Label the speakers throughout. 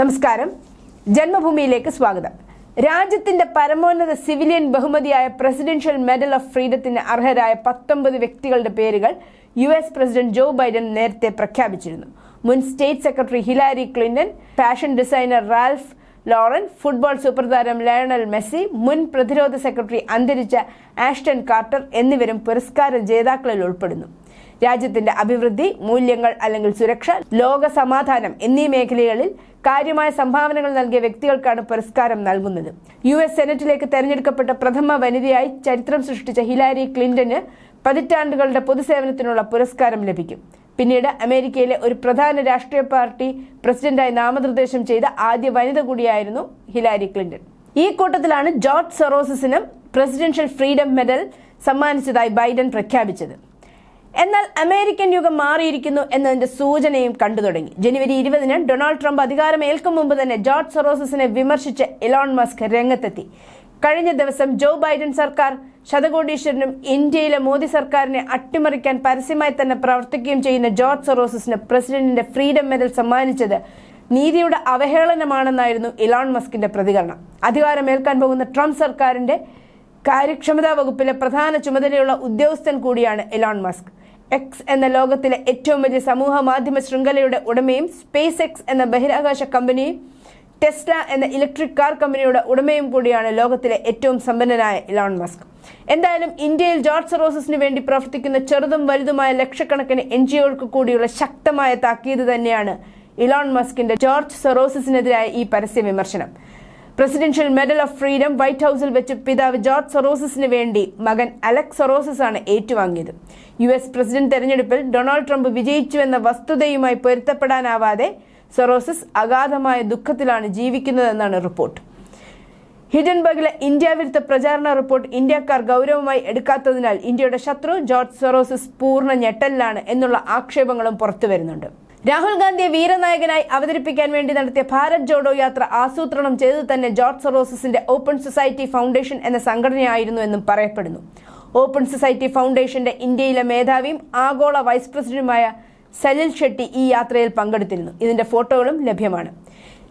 Speaker 1: നമസ്കാരം. ജന്മഭൂമിയിലേക്ക് സ്വാഗതം. രാജ്യത്തിന്റെ പരമോന്നത സിവിലിയൻ ബഹുമതിയായ പ്രസിഡൻഷ്യൽ മെഡൽ ഓഫ് ഫ്രീഡത്തിന് അർഹരായ പത്തൊമ്പത് വ്യക്തികളുടെ പേരുകൾ U S president Joe Biden നേരത്തെ പ്രഖ്യാപിച്ചിരുന്നു. മുൻ state secretary Hillary Clinton fashion designer Ralph Lauren football super താരം ലയണൽ മെസ്സി മുൻ പ്രതിരോധ സെക്രട്ടറി അന്തരിച്ച ആഷ്ടൺ കാർട്ടർ എന്നിവരും പുരസ്കാര ജേതാക്കളിൽ ഉൾപ്പെടുന്നു. രാജ്യത്തിന്റെ അഭിവൃദ്ധി മൂല്യങ്ങൾ അല്ലെങ്കിൽ സുരക്ഷ ലോക സമാധാനം എന്നീ മേഖലകളിൽ കാര്യമായ സംഭാവനകൾ നൽകിയ വ്യക്തികൾക്കാണ് പുരസ്കാരം നൽകുന്നത്. യു എസ് സെനറ്റിലേക്ക് തെരഞ്ഞെടുക്കപ്പെട്ട പ്രഥമ വനിതയായി ചരിത്രം സൃഷ്ടിച്ച ഹിലാരി ക്ലിന്റന് പതിറ്റാണ്ടുകളുടെ പൊതുസേവനത്തിനുള്ള പുരസ്കാരം ലഭിക്കും. പിന്നീട് അമേരിക്കയിലെ ഒരു പ്രധാന രാഷ്ട്രീയ പാർട്ടി പ്രസിഡന്റായി നാമനിർദ്ദേശം ചെയ്ത ആദ്യ വനിത കൂടിയായിരുന്നു ഹിലാരി ക്ലിന്റൺ. ഈ കൂട്ടത്തിലാണ് ജോർജ് സെറോസിനും പ്രസിഡൻഷ്യൽ ഫ്രീഡം മെഡൽ സമ്മാനിച്ചതായി ബൈഡൻ പ്രഖ്യാപിച്ചത്. എന്നാൽ അമേരിക്കൻ യുഗം മാറിയിരിക്കുന്നു എന്നതിന്റെ സൂചനയും കണ്ടു തുടങ്ങി. ജനുവരി ഇരുപതിന് ഡൊണാൾഡ് ട്രംപ് അധികാരമേൽക്കും മുമ്പ് തന്നെ ജോർജ് സെറോസസിനെ വിമർശിച്ച് എലോൺ മസ്ക് രംഗത്തെത്തി. കഴിഞ്ഞ ദിവസം ജോ ബൈഡൻ സർക്കാർ ശതകോടീശ്വരനും ഇന്ത്യയിലെ മോദി സർക്കാരിനെ അട്ടിമറിക്കാൻ പരസ്യമായി തന്നെ പ്രവർത്തിക്കുകയും ചെയ്യുന്ന ജോർജ് സെറോസസിന് പ്രസിഡന്റിന്റെ ഫ്രീഡം മെഡൽ സമ്മാനിച്ചത് നീതിയുടെ അവഹേളനമാണെന്നായിരുന്നു ഇലോൺ മസ്കിന്റെ പ്രതികരണം. അധികാരമേൽക്കാൻ പോകുന്ന ട്രംപ് സർക്കാരിന്റെ കാര്യക്ഷമതാ വകുപ്പിലെ പ്രധാന ചുമതലയുള്ള ഉദ്യോഗസ്ഥൻ കൂടിയാണ് ഇലോൺ മസ്ക്. എക്സ് എന്ന ലോകത്തിലെ ഏറ്റവും വലിയ സമൂഹ മാധ്യമ ശൃംഖലയുടെ ഉടമയും സ്പേസ് എക്സ് എന്ന ബഹിരാകാശ കമ്പനിയും ടെസ്ല എന്ന ഇലക്ട്രിക് കാർ കമ്പനിയുടെ ഉടമയും കൂടിയാണ് ലോകത്തിലെ ഏറ്റവും സമ്പന്നനായ ഇലോൺ മസ്ക് എന്തായാലും ഇന്ത്യയിൽ ജോർജ് സെറോസസിന് വേണ്ടി പ്രവർത്തിക്കുന്ന ചെറുതും വലുതുമായ ലക്ഷക്കണക്കിന് എൻ ജി ഒകൾക്ക് കൂടിയുള്ള ശക്തമായ താക്കീത് തന്നെയാണ് ഇലോൺ മസ്കിന്റെ ജോർജ് സെറോസസിനെതിരായ ഈ പരസ്യ വിമർശനം. Presidential medal of freedom White ഹൌസിൽ വെച്ച് പിതാവ് ജോർജ് സൊറോസസിന് വേണ്ടി മകൻ അലക്സ് സൊറോസസ് ആണ് ഏറ്റുവാങ്ങിയത്. യു എസ് പ്രസിഡന്റ് തെരഞ്ഞെടുപ്പിൽ ഡൊണാൾഡ് ട്രംപ് വിജയിച്ചുവെന്ന വസ്തുതയുമായി പൊരുത്തപ്പെടാനാവാതെ സൊറോസസ് അഗാധമായ ദുഃഖത്തിലാണ് ജീവിക്കുന്നതെന്നാണ് റിപ്പോർട്ട്. ഹിഡൻബർഗിലെ ഇന്ത്യ വിരുദ്ധ പ്രചാരണ റിപ്പോർട്ട് ഇന്ത്യക്കാർ ഗൗരവമായി എടുക്കാത്തതിനാൽ ഇന്ത്യയുടെ ശത്രു ജോർജ് സൊറോസസ് പൂർണ ഞെട്ടലിലാണ് എന്നുള്ള ആക്ഷേപങ്ങളും പുറത്തുവരുന്നുണ്ട്. രാഹുൽ ഗാന്ധിയെ വീരനായകനായി അവതരിപ്പിക്കാൻ വേണ്ടി നടത്തിയ ഭാരത് ജോഡോ യാത്ര ആസൂത്രണം ചെയ്ത് തന്നെ ജോർജ് സറോസസിന്റെ ഓപ്പൺ സൊസൈറ്റി ഫൗണ്ടേഷൻ എന്ന സംഘടനയായിരുന്നു എന്നും പറയപ്പെടുന്നു. ഓപ്പൺ സൊസൈറ്റി ഫൗണ്ടേഷന്റെ ഇന്ത്യയിലെ മേധാവിയും ആഗോള വൈസ് പ്രസിഡന്റുമായ സലിൽ ഷെട്ടി ഈ യാത്രയിൽ പങ്കെടുത്തിരുന്നു. ഇതിന്റെ ഫോട്ടോകളും ലഭ്യമാണ്.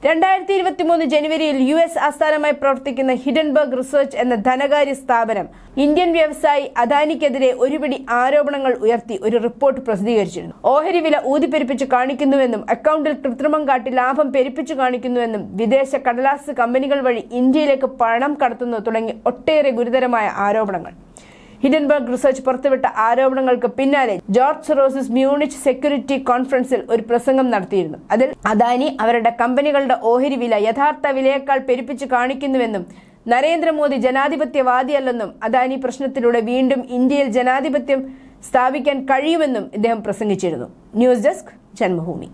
Speaker 1: രണ്ടായിരത്തി ഇരുപത്തി മൂന്ന് ജനുവരിയിൽ യു എസ് ആസ്ഥാനമായി പ്രവർത്തിക്കുന്ന ഹിഡൻബർഗ് റിസർച്ച് എന്ന ധനകാര്യ സ്ഥാപനം ഇന്ത്യൻ വ്യവസായി അദാനിക്കെതിരെ ഒരുപിടി ആരോപണങ്ങൾ ഉയർത്തി ഒരു റിപ്പോർട്ട് പ്രസിദ്ധീകരിച്ചിരുന്നു. ഓഹരി വില ഊതിപ്പെരുപ്പിച്ച് കാണിക്കുന്നുവെന്നും അക്കൗണ്ടിൽ കൃത്രിമം കാട്ടി ലാഭം പെരുപ്പിച്ചു കാണിക്കുന്നുവെന്നും വിദേശ കടലാസ് കമ്പനികൾ വഴി ഇന്ത്യയിലേക്ക് പണം കടത്തുന്നു തുടങ്ങി ഒട്ടേറെ ഗുരുതരമായ ആരോപണങ്ങൾ. ഹിഡൻബർഗ് റിസർച്ച് പുറത്തുവിട്ട ആരോപണങ്ങൾക്ക് പിന്നാലെ ജോർജ് സെറോസിസ് മ്യൂണിച്ച് സെക്യൂരിറ്റി കോൺഫറൻസിൽ ഒരു പ്രസംഗം നടത്തിയിരുന്നു. അതിൽ അദാനി അവരുടെ കമ്പനികളുടെ ഓഹരി വില യഥാർത്ഥ വിലയേക്കാൾ പെരുപ്പിച്ച് കാണിക്കുന്നുവെന്നും നരേന്ദ്രമോദി ജനാധിപത്യവാദിയല്ലെന്നും അദാനി പ്രശ്നത്തിലൂടെ വീണ്ടും ഇന്ത്യയിൽ ജനാധിപത്യം സ്ഥാപിക്കാൻ കഴിയുമെന്നും ഇദ്ദേഹം പ്രസംഗിച്ചിരുന്നു. News desk Janmabhumi.